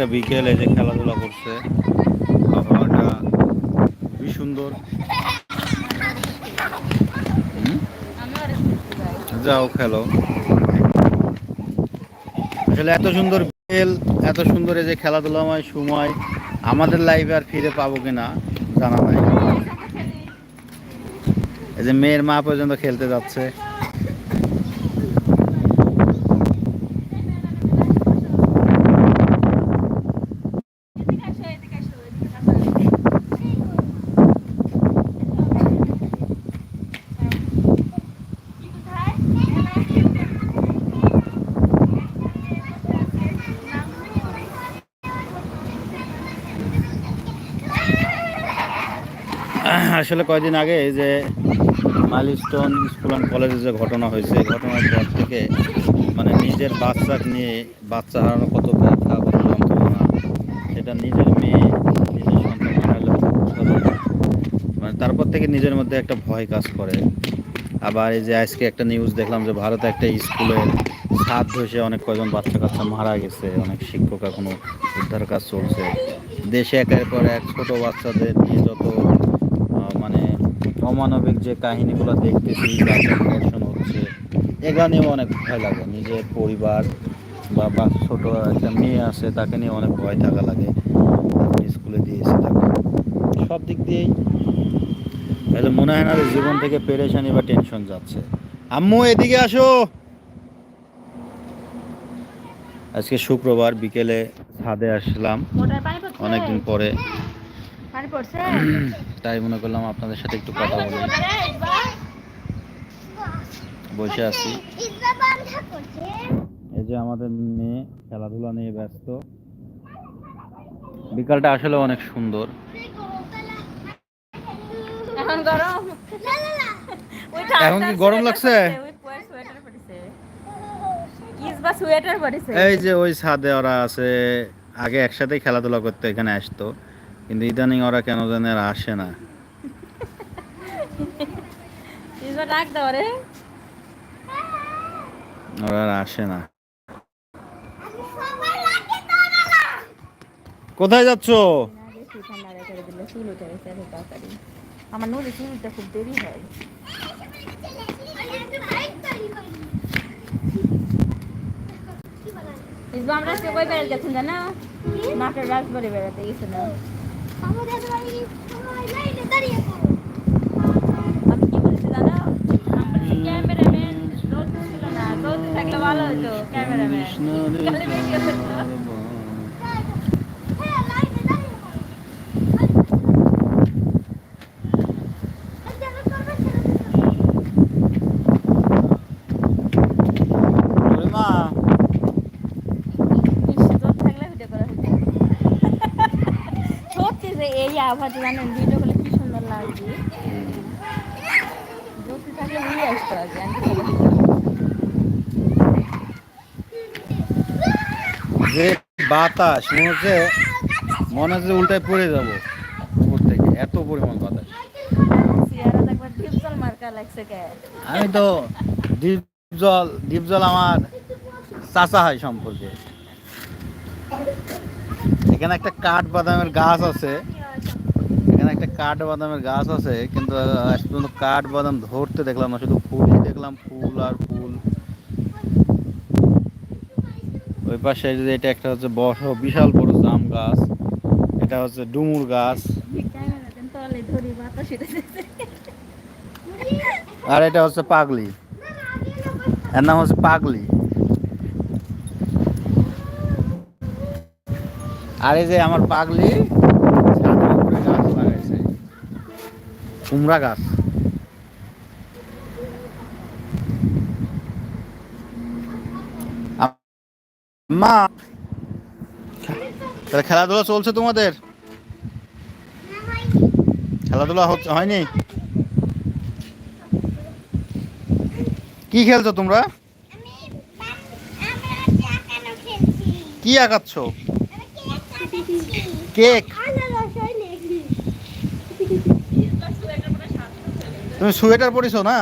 একটা বিকেল যে খেলাধুলা করছে। আবহাওয়াটা খুবই সুন্দর? যাও, খেলো। আসলে এত সুন্দর বিকেল, এত সুন্দর এই যে খেলাধুলাময় সময়, আমাদের লাইফে আর ফিরে পাবো কিনা জানা নাই। এই যে মেয়ের মা পর্যন্ত খেলতে যাচ্ছে। আসলে কয়েকদিন আগে যে মাইলস্টোন স্কুল অ্যান্ড কলেজে যে ঘটনা হয়েছে। ঘটনার পর থেকে মানে নিজের বাচ্চাকে নিয়ে বাচ্চা হারানো কত ব্যথা কত যন্ত্রণা, সেটা নিজের মেয়ে, নিজের সন্তান মানে তারপর থেকে নিজের মধ্যে একটা ভয় কাজ করে। আবার এই যে আজকে একটা নিউজ দেখলাম যে ভারতে একটা স্কুলের ছাদ ধসে অনেক কয়জন বাচ্চা কাচ্চা মারা গেছে, অনেক শিক্ষক এখনও উদ্ধার কাজ চলছে। দেশে একের পর এক ছোট বাচ্চাদের নিয়ে যত অমানবিক যে কাহিনীগুলো দেখতেছি ধর্ষণ হচ্ছে এগুলো নিয়ে অনেক ভয় লাগে। নিজের পরিবার বা বা ছোট একটা মেয়ে আছে তাকে নিয়ে অনেক ভয় থাকা লাগে। স্কুলে দিয়েছে তাকে। সব দিক দিয়েই তাহলে মনে হয় না জীবন থেকে পেরেশানি বা টেনশন যাচ্ছে। আম্মু এদিকে আসো। আজকে শুক্রবার বিকেলে ছাদে আসলাম। অনেকদিন পরে তাই মনে করলাম আপনাদের সাথে একটু কথা বলি বসে আছি। এই যে আমাদের মেয়ে খেলাধুলা নিয়ে ব্যস্ত। বিকালটা আসলে অনেক সুন্দর। এখন গরম? এখন কি গরম লাগছে? এই যে ওই ছাদে ওরা আছে। আগে একসাথেই খেলাধুলা করতে এখানে আসতো। কিন্তু ইদানিং ওরা কেন জানে আর আসে না। ওরা আর আসে না। কোথায় যাচ্ছ? আমার নদী চুল উঠতে খুব দেরি হয়। আমরা কই বেড়াতে গেছেন জানো? মাঠের রাজবাড়ি বেড়াতে গেছিলাম। ক্যামেরাম্যান রোদ ছিল না রোদ থাকলে ভালো হতো ক্যামেরাম্যান কালে বেশি হতো ওরে মা রোদ থাকলে ভিডিও করা হতো সত্যি জানেন ভিডিও করলে কি সুন্দর লাগবে থাকলে উড়ে আসতো বলি। যে বাতাস মনে হচ্ছে মনে হচ্ছে উল্টায় পড়ে যাব উপর থেকে এত পরিমাণ বাতাস। আমি তো ডিপ জল ডিপ জল আমার চাচা হয় সম্পর্কে। এখানে একটা কাঠ বাদামের গাছ আছে। কাঠ বাদামের গাছ আছে, কিন্তু কাঠ বাদাম ধরতে দেখলাম না, শুধু ফুলই দেখলাম, ফুল আর ফুল। ওই পাশে এই যে এটা একটা হচ্ছে বড়, বিশাল বড় জাম গাছ, এটা হচ্ছে ডুমুর গাছ। আর এটা হচ্ছে পাগলি। এর নাম হচ্ছে পাগলি। আর এই যে আমার পাগলি ছাদের উপরে গাছ লাগাইছে কুমড়া গাছ। মা তাহলে খেলাধুলা চলছে তোমাদের? খেলাধুলা হচ্ছে- হয়নি? কি খেলছো তোমরা? কি আঁকাচ্ছ? কেক। তুমি সোয়েটার পরিছো না?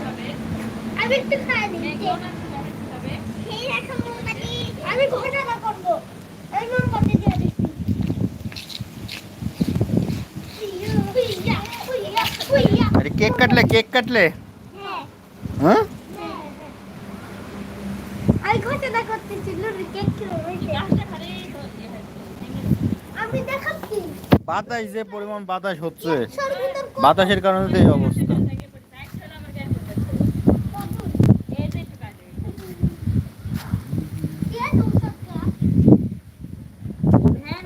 হবে আমি একটু খাই দিই আমি কেক কাটলে কেক কাটলে? হ্যাঁ, বাতাস যে পরিমাণ বাতাস হচ্ছে? বাতাসের কারণে এই অবস্থা থেকে পড়ে সাইড ছিল আমার গায়ে পড়েছে। কত? এই যে একটু কাটে। কে দৌড়াচ্ছে?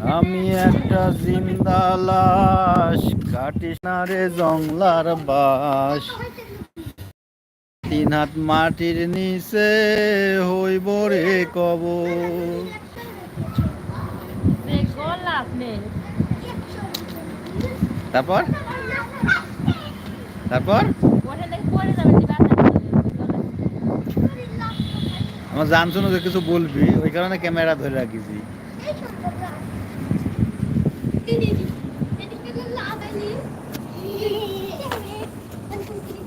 হ্যাঁ, আমি একটা জিন্দা লাশ কাটিস না রে জংলার বাস। তিন হাত মাটির নিচে হইব রে নেই। তারপর? তারপর? আমার জান শুনো যে কিছু বলবি ওই কারণে ক্যামেরা ধরে রাখিছি। দিয়েছি